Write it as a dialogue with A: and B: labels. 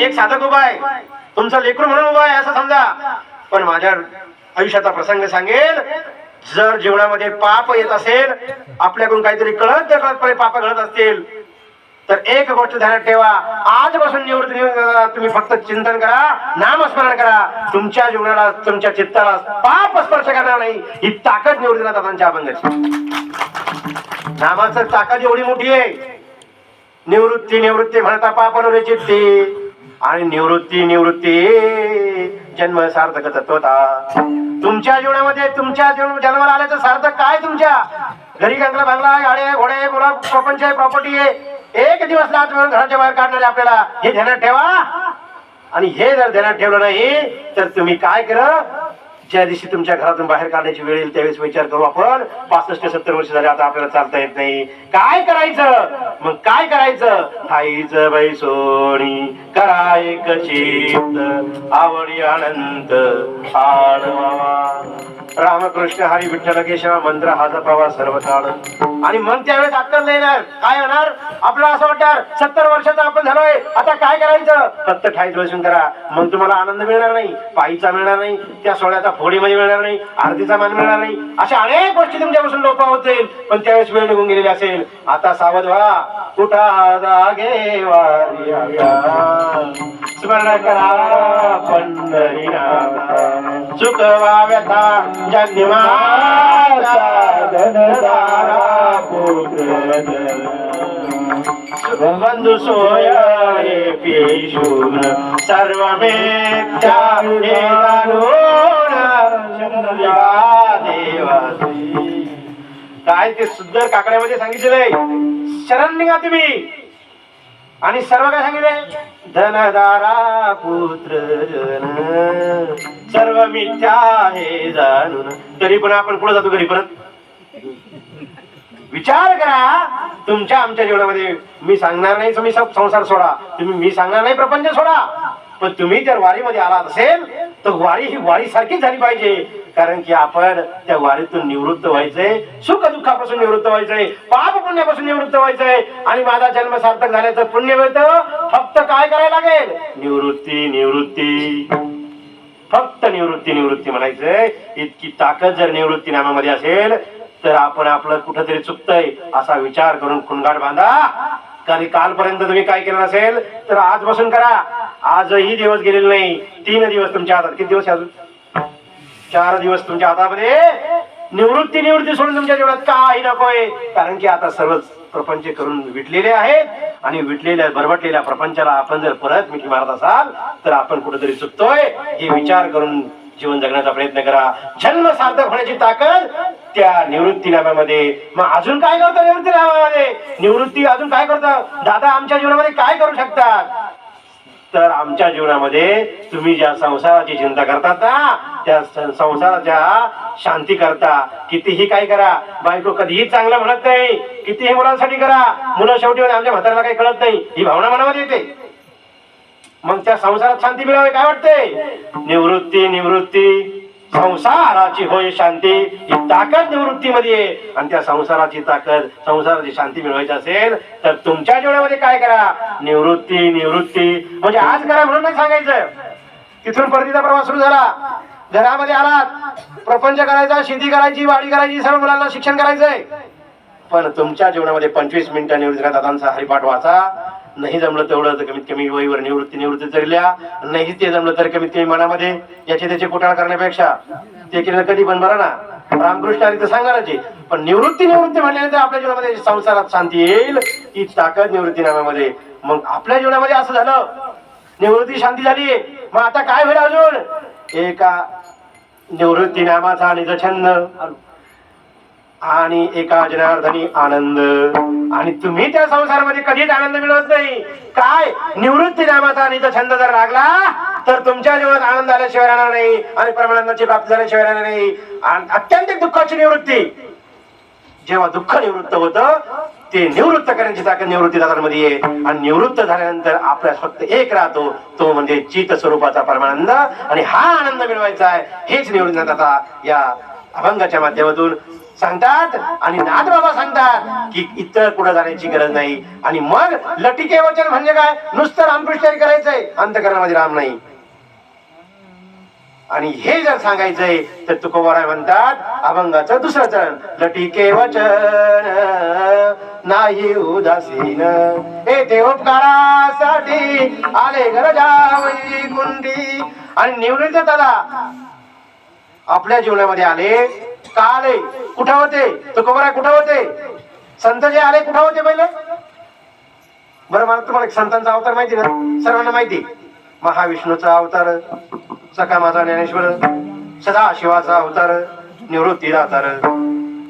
A: एक साधक उभा आहे. तुमचा लेकरू म्हणून उभा आहे असं समजा. पण माझ्या आयुष्याचा प्रसंग सांगेल जर जीवनामध्ये पाप येत असेल आपल्याकडून काहीतरी कळत कळतपणे पाप घडत असतील तर एक गोष्ट ध्यानात ठेवा. आजपासून निवृत्ती निवृत्त तुम्ही फक्त चिंतन करा नामस्मरण करा. तुमच्या जीवनाला तुमच्या चित्ताला पाप स्पर्श करणार नाही. ही ताकद निवृत्तीनाथ दादांच्या अभंगाची. नामाचं ताकद एवढी मोठी आहे. निवृत्ती निवृत्ती म्हणता पाप चित्ती आणि निवृत्ती निवृत्ती. जन्म सार्थक तत्वता. तुमच्या जीवनामध्ये तुमच्या जीवन जन्माला आल्याचं सार्थक काय तुमच्या? घरी गंगला बांगला गाडे घोडे आहे मुला प्रपंच आहे प्रॉपर्टी आहे. एक दिवस लाच मिळून घराच्या बाहेर काढणारे आपल्याला. हे ध्यानात ठेवा. आणि हे जर ध्यानात ठेवलं नाही तर तुम्ही काय करा? ज्या दिवशी तुमच्या घरातून बाहेर काढण्याची वेळ येईल त्यावेळेस विचार करू आपण. पासष्ट सत्तर वर्ष झाले आता आपल्याला चालता येत नाही. काय करायचं? मग काय करायचं? ठाईच बाई सोनी करायक चित्त आवडी अनंत आडवा रामकृष्ण हरी विठ्ठल केशव मंत्र हा प्रवास सर्व काळ आणि मग त्यावेळेस अक्कल येणार काय होणार? आपलं असं वाटणार सत्तर वर्षाचा आपण झालोय. आता काय करायचं? फक्त ठाईत बसून करा. मग तुम्हाला आनंद मिळणार नाही पायीचा मिळणार नाही त्या सोहळ्याचा फोडीमध्ये मिळणार नाही आरतीचा मान मिळणार नाही. अशा अनेक गोष्टी तुमच्यापासून लोप होत जाईल. पण त्यावेळेस वेळ निघून गेलेली असेल. आता सावध व्हा. कुठा जागे वारी स्मरण करा पंढरीनाथा चुकवा व्यथा जन्माचा धनदारा पुत्र सोय पेशून सर्व देवासी. काय ते सुंदर काकड्यामध्ये सांगितलेलं आहे शरण निघा तुम्ही आणि सर्व काय सांगितले धनदारा पुत्र जन सर्व मिथ्या आहे जाणून. तरी पण आपण पुढे जातो घरी परत. विचार करा. तुमच्या आमच्या जीवनामध्ये मी सांगणार नाही तुम्ही सब संसार सोडा. तुम्ही मी सांगणार नाही प्रपंच सोडा. पण तुम्ही जर वारीमध्ये आलात असेल तर वारी ही वारी सारखीच झाली पाहिजे. कारण की आपण त्या वारीतून निवृत्त व्हायचंय सुख दुःखापासून निवृत्त व्हायचंय पाप पुण्यापासून निवृत्त व्हायचंय आणि माझा जन्म सार्थक झाल्याचं पुण्य मिळतं. फक्त काय करायला लागेल? निवृत्ती निवृत्ती. फक्त निवृत्ती निवृत्ती म्हणायचंय इतकी ताकद जर निवृत्ती नामामध्ये असेल तर आपण आपलं कुठंतरी चुकतंय असा विचार करून खुणगाट बांधा. कारण कालपर्यंत तुम्ही काय केलं नसेल तर आजपासून करा. आजही दिवस गेलेले नाही. तीन दिवस तुमच्या हातात. किती दिवस अजून? चार दिवस तुमच्या हातामध्ये. निवृत्ती निवृत्ती सोडून तुमच्या जीवनात काही नकोय कारण की आता सर्वच प्रपंच करून विटलेले आहेत. आणि विटलेल्या बरबटलेल्या प्रपंचाला आपण जर परत मिठी मारत असाल तर आपण कुठेतरी चुकतोय. हे विचार करून जीवन जगण्याचा प्रयत्न करा. जन्म सार्थक होण्याची ताकद त्या निवृत्ती नाम्यामध्ये मग अजून काय करतो निवृत्ती नामामध्ये निवृत्ती अजून काय करतो? दादा आमच्या जीवनामध्ये काय करू शकतात? तर आमच्या जीवनामध्ये तुम्ही ज्या संसाराची चिंता करता ना त्या संसाराच्या शांती करता. कितीही काय करा बायको कधीही चांगलं म्हणत नाही. कितीही मुलांसाठी करा मुलं शेवटी आमच्या म्हाताऱ्याला काही कळत नाही. ही भावना मनामध्ये येते. मग त्या संसारात शांती मिळावी काय वाटते? निवृत्ती निवृत्ती. संसाराची होय शांती. ही ताकद निवृत्तीमध्ये आणि त्या संसाराची ताकद संसाराची शांती मिळवायची असेल तर तुमच्या जीवनामध्ये काय करा? निवृत्ती निवृत्ती. म्हणजे आज करा म्हणून नाही सांगायचं. तिथून परतीचा प्रवास सुरू झाला. घरामध्ये आलात. प्रपंच करायचा शेती करायची वाडी करायची सर्व मुलांना शिक्षण करायचंय. पण तुमच्या जीवनामध्ये पंचवीस मिनिटं निवृत्ती दादांचा हरिपाठ वाचा. नाही जमलं तेवढं तर कमीत कमी वहीवर निवृत्ती निवृत्ती चढल्या नाही ते जमलं तर कमीत कमी मनामध्ये याचे त्याचे कुटाळ करण्यापेक्षा ते केलं कधी पण बरं ना. रामकृष्ण आणि तर सांगायचे पण निवृत्ती निवृत्ती म्हणल्यानंतर आपल्या जीवनामध्ये संसारात शांती येईल ती ताकद निवृत्ती नामामध्ये मग आपल्या जीवनामध्ये असं झालं. निवृत्ती शांती झाली. मग आता काय होईल अजून? एका निवृत्ती नामाचा छंद आणि एका जनार्दनी आनंद. आणि तुम्ही त्या संसारामध्ये कधीच आनंद मिळवत नाही. काय? निवृत्ती नामाचा आणि तो छंद जर लागला तर तुमच्या जीवनात आनंद आल्याशिवाय राहणार नाही आणि परमानंदाची प्राप्ती झाल्याशिवाय राहणार नाही. अत्यंत दुःखाची निवृत्ती. जेव्हा दुःख निवृत्त होतं ते निवृत्त करण्याची ताकद निवृत्ती दादांमध्ये आहे. आणि निवृत्त झाल्यानंतर आपल्यास फक्त एक राहतो तो म्हणजे चित स्वरूपाचा परमानंद. आणि हा आनंद मिळवायचा आहे. हेच निवृत्त या अभंगाच्या माध्यमातून सांगतात आणि नाथ बाबा सांगतात की इतर पुढे जाण्याची गरज नाही. आणि मग लटिके वचन म्हणजे काय? नुसतं रामकृष्ण करायचंय. अंतकरणामध्ये राम नाही. आणि हे जर सांगायचंय तर तुकोबाराय म्हणतात अभंगाचं दुसरं चरण लटिके वचन नाही उदासीन. हे देवकारासाठी आले गरजा कुंडी आणि निवृत्त दादा आपल्या जीवनामध्ये आले. का आले? कुठं होते? तुकोबाराय कुठं होते? संत जे आले कुठं होते पहिले? बरं मला तुम्हाला संतांचा अवतार माहिती ना? सर्वांना माहिती महाविष्णूचा अवतार सकामाचा ज्ञानेश्वर सदाशिवाचा अवतार निवृत्ती अवतार